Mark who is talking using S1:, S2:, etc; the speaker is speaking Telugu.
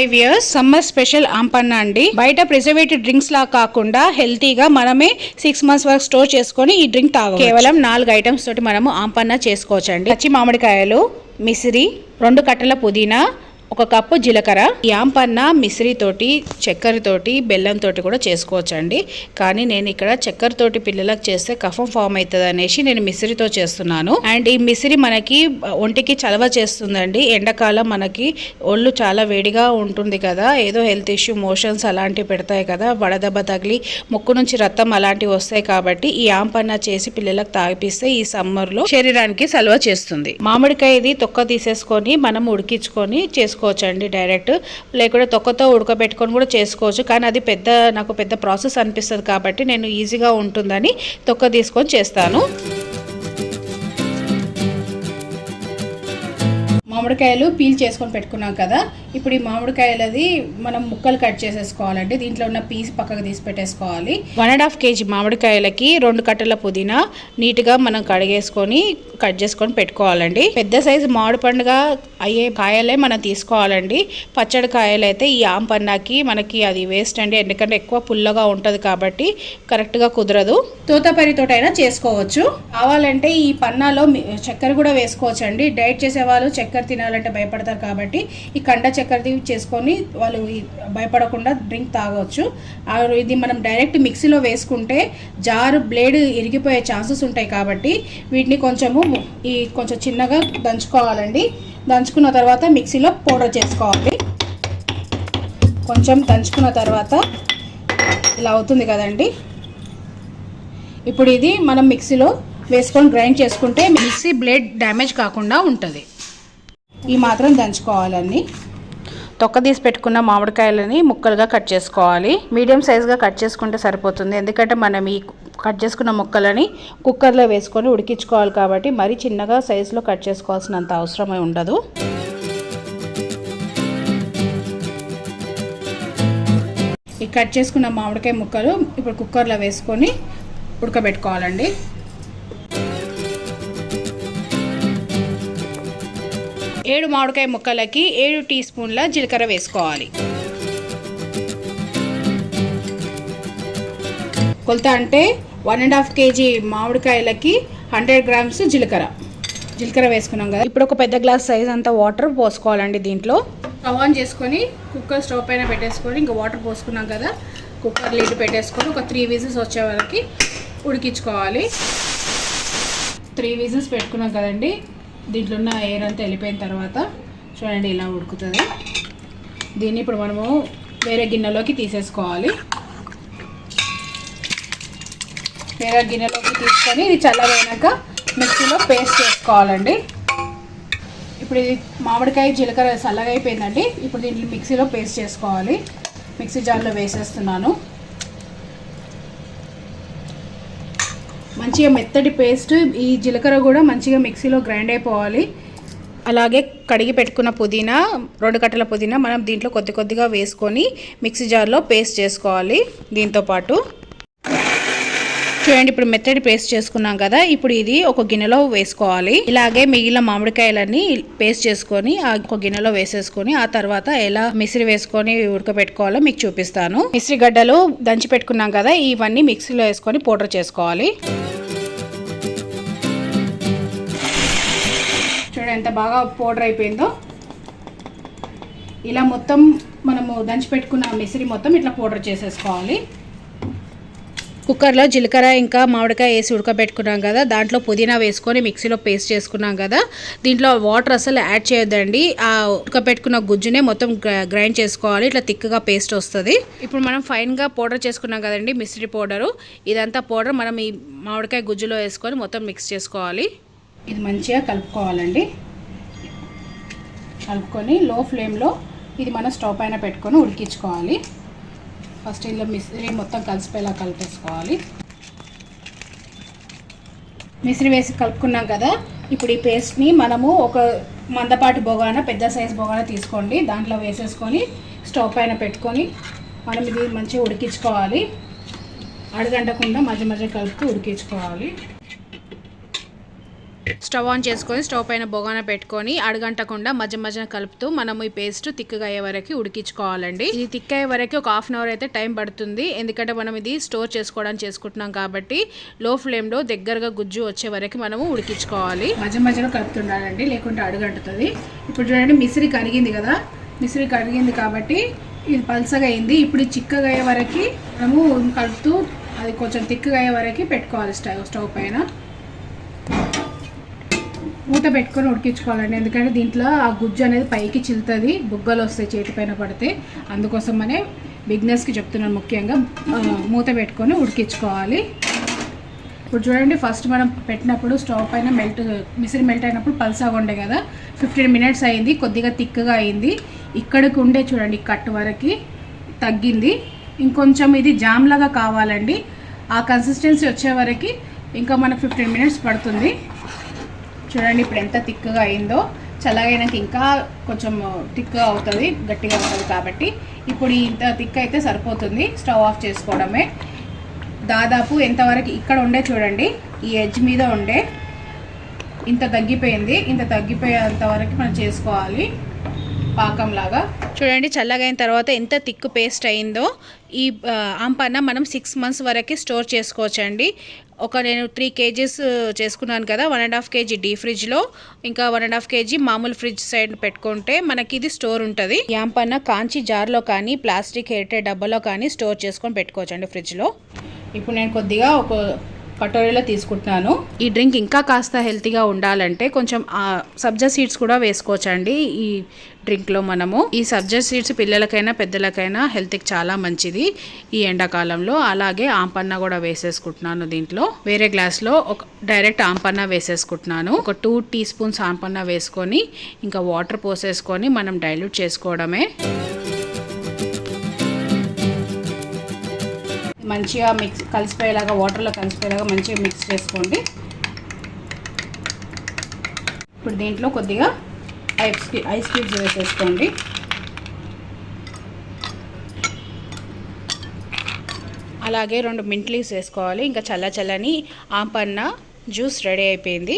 S1: ఫైవ్ ఇయర్స్ సమ్మర్ స్పెషల్ ఆంపన్న అండి బయట ప్రిజర్వేటివ్ డ్రింక్స్ లా కాకుండా హెల్తీగా మనమే సిక్స్ మంత్స్ వరకు స్టోర్ చేసుకొని ఈ డ్రింక్ తాగ కేవలం నాలుగు ఐటమ్స్ తోటి మనము ఆంపన్న చేసుకోవచ్చు అండి పచ్చి మామిడికాయలు మిసిరి రెండు కట్టల పుదీనా ఒక కప్పు జీలకర్ర యాంపన్న ఆంపన్న మిశ్రీ తోటి బెల్లం తోటి కూడా చేసుకోవచ్చు అండి కానీ నేను ఇక్కడ చక్కెరతోటి పిల్లలకు చేస్తే కఫం ఫామ్ అవుతుంది అనేసి నేను మిశ్రీతో చేస్తున్నాను. అండ్ ఈ మిశ్రీ మనకి ఒంటికి చలవ చేస్తుందండి. ఎండాకాలం మనకి ఒళ్ళు చాలా వేడిగా ఉంటుంది కదా. ఏదో హెల్త్ ఇష్యూ మోషన్స్ అలాంటివి పెడతాయి కదా. వడదెబ్బ తగిలి ముక్కు నుంచి రక్తం అలాంటివి వస్తాయి కాబట్టి ఈ యాంపన్న చేసి పిల్లలకు తాగిపిస్తే ఈ సమ్మర్లో శరీరానికి సలవ చేస్తుంది. మామిడికాయ ఇది తొక్క తీసేసుకొని మనం ఉడికించుకొని చేసుకోవచ్చు అండి డైరెక్ట్. లేకుంటే తొక్కతో ఉడకబెట్టుకొని కూడా చేసుకోవచ్చు. కానీ అది పెద్ద నాకు పెద్ద ప్రాసెస్ అనిపిస్తుంది కాబట్టి నేను ఈజీగా ఉంటుందని తొక్క తీసుకొని చేస్తాను. మామిడికాయలు పీల్ చేసుకొని పెట్టుకున్నాం కదా ఇప్పుడు ఈ మామిడికాయలది మనం ముక్కలు కట్ చేసేసుకోవాలండి. దీంట్లో ఉన్న పీస్ పక్కకు తీసి పెట్టేసుకోవాలి. వన్ అండ్ హాఫ్ కేజీ మామిడికాయలకి రెండు కట్టల పుదీనా నీట్గా మనం కడిగేసుకొని కట్ చేసుకొని పెట్టుకోవాలండి. పెద్ద సైజు మామిడి పండుగ అయ్యే కాయలే మనం తీసుకోవాలండి. పచ్చడి కాయలు అయితే ఈ ఆంపన్నాకి మనకి అది వేస్ట్ అండి. ఎందుకంటే ఎక్కువ పుల్లగా ఉంటుంది కాబట్టి కరెక్ట్గా కుదరదు. తోతపరితోటైనా చేసుకోవచ్చు. కావాలంటే ఈ పన్నాలో చక్కెర కూడా వేసుకోవచ్చు అండి డైట్ చేసే వాళ్ళు చక్కెర తినాలంటే భయపడతారు కాబట్టి ఈ కండ చక్కెరది చేసుకొని వాళ్ళు భయపడకుండా డ్రింక్ తాగవచ్చు ఇది మనం డైరెక్ట్ మిక్సీలో వేసుకుంటే జారు బ్లేడ్ ఇరిగిపోయే ఛాన్సెస్ ఉంటాయి కాబట్టి వీటిని కొంచెము ఈ కొంచెం చిన్నగా దంచుకోవాలండి. దంచుకున్న తర్వాత మిక్సీలో పౌడర్ చేసుకోవాలి. కొంచెం దంచుకున్న తర్వాత ఇలా అవుతుంది కదండి. ఇప్పుడు ఇది మనం మిక్సీలో వేసుకొని గ్రైండ్ చేసుకుంటే మిక్సీ బ్లేడ్ డ్యామేజ్ కాకుండా ఉంటుంది. ఈ మాత్రం దంచుకోవాలండి. తొక్క తీసి పెట్టుకున్న మామిడికాయలని ముక్కలుగా కట్ చేసుకోవాలి. మీడియం సైజ్గా కట్ చేసుకుంటే సరిపోతుంది. ఎందుకంటే మనం ఈ కట్ చేసుకున్న ముక్కలని కుక్కర్లో వేసుకొని ఉడికించుకోవాలి కాబట్టి మరీ చిన్నగా సైజులో కట్ చేసుకోవాల్సినంత అవసరమై ఉండదు. ఈ కట్ చేసుకున్న మామిడికాయ ముక్కలు ఇప్పుడు కుక్కర్లో వేసుకొని ఉడకబెట్టుకోవాలండి. ఏడు మామిడికాయ ముక్కలకి ఏడు టీ స్పూన్ల జీలకర్ర వేసుకోవాలి. కొలత అంటే వన్ అండ్ హాఫ్ కేజీ మామిడికాయలకి హండ్రెడ్ గ్రామ్స్ జీలకర్ర. జీలకర్ర వేసుకున్నాం కదా. ఇప్పుడు ఒక పెద్ద గ్లాస్ సైజ్ అంతా వాటర్ పోసుకోవాలండి దీంట్లో. స్టవ్ ఆన్ చేసుకొని కుక్కర్ స్టవ్ పైన పెట్టేసుకొని ఇంకా వాటర్ పోసుకున్నాం కదా. కుక్కర్ లిడ్ పెట్టేసుకొని ఒక త్రీ విజిల్స్ వచ్చే వరకు ఉడికించుకోవాలి. త్రీ విజిల్స్ పెట్టుకున్నాం కదండి. దీంట్లో ఉన్న ఎయిర్ అంతా వెళ్ళిపోయిన తర్వాత చూడండి ఇలా ఉడుకుతుంది. దీన్ని ఇప్పుడు మనము వేరే గిన్నెలోకి తీసేసుకోవాలి. వేరే గిన్నెలోకి తీసుకొని ఇది చల్లబోయినాక మిక్సీలో పేస్ట్ చేసుకోవాలండి. ఇప్పుడు ఇది మామిడికాయ జీలకర్ర చల్లగా అయిపోయిందండి. ఇప్పుడు దీంట్లో మిక్సీలో పేస్ట్ చేసుకోవాలి. మిక్సీ జార్లో వేసేస్తున్నాను. మంచిగా మెత్తటి పేస్ట్ ఈ జీలకర్ర కూడా మంచిగా మిక్సీలో గ్రైండ్ అయిపోవాలి. అలాగే కడిగి పెట్టుకున్న పుదీనా రెండు కట్టల పుదీనా మనం దీంట్లో కొద్ది కొద్దిగా వేసుకొని మిక్సీ జార్లో పేస్ట్ చేసుకోవాలి దీంతో పాటు. చూడండి ఇప్పుడు మెత్తడి పేస్ట్ చేసుకున్నాం కదా ఇప్పుడు ఇది ఒక గిన్నెలో వేసుకోవాలి. ఇలాగే మిగిలిన మామిడికాయలన్నీ పేస్ట్ చేసుకొని ఆ ఒక గిన్నెలో వేసేసుకొని ఆ తర్వాత ఎలా మిశ్రి వేసుకొని ఉడకబెట్టుకోవాలో మీకు చూపిస్తాను. మిశ్రి గడ్డలు దంచి పెట్టుకున్నాం కదా ఇవన్నీ మిక్సీలో వేసుకొని పౌడర్ చేసుకోవాలి. చూడండి ఎంత బాగా పౌడర్ అయిపోయిందో. ఇలా మొత్తం మనము దంచి పెట్టుకున్న మిశ్రి మొత్తం ఇట్లా పౌడర్ చేసేసుకోవాలి. కుక్కర్లో జీలకర్ర ఇంకా మామిడికాయ వేసి ఉడకబెట్టుకున్నాం కదా. దాంట్లో పుదీనా వేసుకొని మిక్సీలో పేస్ట్ చేసుకున్నాం కదా. దీంట్లో వాటర్ అసలు యాడ్ చేయొద్దండి. ఆ ఉడకబెట్టుకున్న గుజ్జునే మొత్తం గ్ర- గ్రైండ్ చేసుకోవాలి. ఇట్లా తిక్కగా పేస్ట్ వస్తుంది. ఇప్పుడు మనం ఫైన్గా పౌడర్ చేసుకున్నాం కదండి మిశ్రీ పౌడరు ఇదంతా పౌడర్ మనం ఈ మామిడికాయ గుజ్జులో వేసుకొని మొత్తం మిక్స్ చేసుకోవాలి. ఇది మంచిగా కలుపుకోవాలండి. కలుపుకొని లో ఫ్లేమ్లో ఇది మనం స్టవ్ పైన పెట్టుకొని ఉడికించుకోవాలి. ఫస్ట్ ఇందులో మిశ్రీ మొత్తం కలిసిపోయేలా కలిపేసుకోవాలి. మిశ్రీ వేసి కలుపుకున్నాం కదా ఇప్పుడు ఈ పేస్ట్ని మనము ఒక మందపాటి బొగాన పెద్ద సైజ్ బొగాన తీసుకోండి. దాంట్లో వేసేసుకొని స్టవ్ పైన పెట్టుకొని మనం ఇది మంచిగా ఉడికించుకోవాలి. అడగంటకుండా మధ్య మధ్య కలుపుతూ ఉడికించుకోవాలి. స్టవ్ ఆన్ చేసుకొని స్టవ్ పైన బొగాన పెట్టుకొని అడగంటకుండా మధ్య మధ్యన కలుపుతూ మనము ఈ పేస్ట్ తిక్కగా అయ్యే వరకు ఉడికించుకోవాలండి. ఇది తిక్క అయ్యే వరకు ఒక హాఫ్ అన్ అవర్ అయితే టైం పడుతుంది. ఎందుకంటే మనం ఇది స్టోర్ చేసుకోవడానికి చేసుకుంటున్నాం కాబట్టి లో ఫ్లేమ్లో దగ్గరగా గుజ్జు వచ్చే వరకు మనము ఉడికించుకోవాలి. మధ్య మధ్యలో కలుపుతుండాలండి లేకుంటే అడుగంటుతుంది. ఇప్పుడు చూడండి మిసిరి కరిగింది కదా? మిసిరి కరిగింది కాబట్టి ఇది పల్సగా అయింది. ఇప్పుడు చిక్కగా అయ్యే వరకు మనము కలుపుతూ అది కొంచెం తిక్కగా అయ్యే వరకు పెట్టుకోవాలి స్టవ్ స్టవ్ పైన. మూత పెట్టుకొని ఉడికించుకోవాలండి. ఎందుకంటే దీంట్లో ఆ గుజ్జు అనేది పైకి చిల్లుతుంది బుగ్గలు వస్తాయి చేతి పైన పడితే. అందుకోసమనే బిగ్నెస్కి చెప్తున్నాను ముఖ్యంగా మూత పెట్టుకొని ఉడికించుకోవాలి. ఇప్పుడు చూడండి ఫస్ట్ మనం పెట్టినప్పుడు స్టవ్ పైన మెల్ట్ మిసిరి మెల్ట్ అయినప్పుడు పల్సాగా ఉండే కదా ఫిఫ్టీన్ మినిట్స్ అయింది కొద్దిగా థిక్గా అయింది. ఇక్కడికి ఉండే చూడండి కట్ వరకు తగ్గింది. ఇంకొంచెం ఇది జామ్ లాగా కావాలండి. ఆ కన్సిస్టెన్సీ వచ్చే వరకు ఇంకా మనకు ఫిఫ్టీన్ మినిట్స్ పడుతుంది. చూడండి ఇప్పుడు ఎంత థిక్గా అయిందో. చల్లగైనాక ఇంకా కొంచెం థిక్గా అవుతుంది గట్టిగా అవుతుంది కాబట్టి. ఇప్పుడు ఇంత థిక్ అయితే సరిపోతుంది స్టవ్ ఆఫ్ చేసుకోవడమే. దాదాపు ఎంతవరకు ఇక్కడ ఉండే చూడండి ఈ ఎడ్జ్ మీద ఉండే. ఇంత తగ్గిపోయింది ఇంత తగ్గిపోయేంత వరకు మనం చేసుకోవాలి పాకంలాగా. చూడండి చల్లగైన తర్వాత ఎంత థిక్ పేస్ట్ అయిందో. ఈ ఆంపన్న మనం సిక్స్ మంత్స్ వరకు స్టోర్ చేసుకోవచ్చండి. ఒక నేను త్రీ కేజీస్ చేసుకున్నాను కదా వన్ అండ్ హాఫ్ కేజీ డీ ఫ్రిడ్జ్లో. ఇంకా వన్ అండ్ హాఫ్ కేజీ మామూలు ఫ్రిడ్జ్ సైడ్ పెట్టుకుంటే మనకి ఇది స్టోర్ ఉంటుంది. యాంపన్న కాంచి జార్లో కానీ ప్లాస్టిక్ ఎయిర్టెడ్ డబ్బాలో కానీ స్టోర్ చేసుకొని పెట్టుకోవచ్చండి ఫ్రిడ్జ్లో. ఇప్పుడు నేను కొద్దిగా ఒక కటోరీలో తీసుకుంటున్నాను. ఈ డ్రింక్ ఇంకా కాస్త హెల్తీగా ఉండాలంటే కొంచెం సబ్జా సీడ్స్ కూడా వేసుకోవచ్చండి ఈ డ్రింక్లో మనము. ఈ సబ్జా సీడ్స్ పిల్లలకైనా పెద్దలకైనా హెల్త్కి చాలా మంచిది ఈ ఎండాకాలంలో. అలాగే ఆంపన్న కూడా వేసేసుకుంటున్నాను దీంట్లో. వేరే గ్లాస్లో ఒక డైరెక్ట్ ఆంపన్న వేసేసుకుంటున్నాను. ఒక టూ టీ స్పూన్స్ ఆంపన్న వేసుకొని ఇంకా వాటర్ పోసేసుకొని మనం డైల్యూట్ చేసుకోవడమే. మంచిగా మిక్స్ కలిసిపోయేలాగా వాటర్లో కలిసిపోయేలాగా మంచిగా మిక్స్ చేసుకోండి. ఇప్పుడు దీంట్లో కొద్దిగా ఐస్ ఐస్ క్యూబ్స్ వేసేసుకోండి. అలాగే రెండు మింట్ లీవ్స్ వేసుకోవాలి. ఇంకా చల్ల చల్లని ఆంపన్న జ్యూస్ రెడీ అయిపోయింది.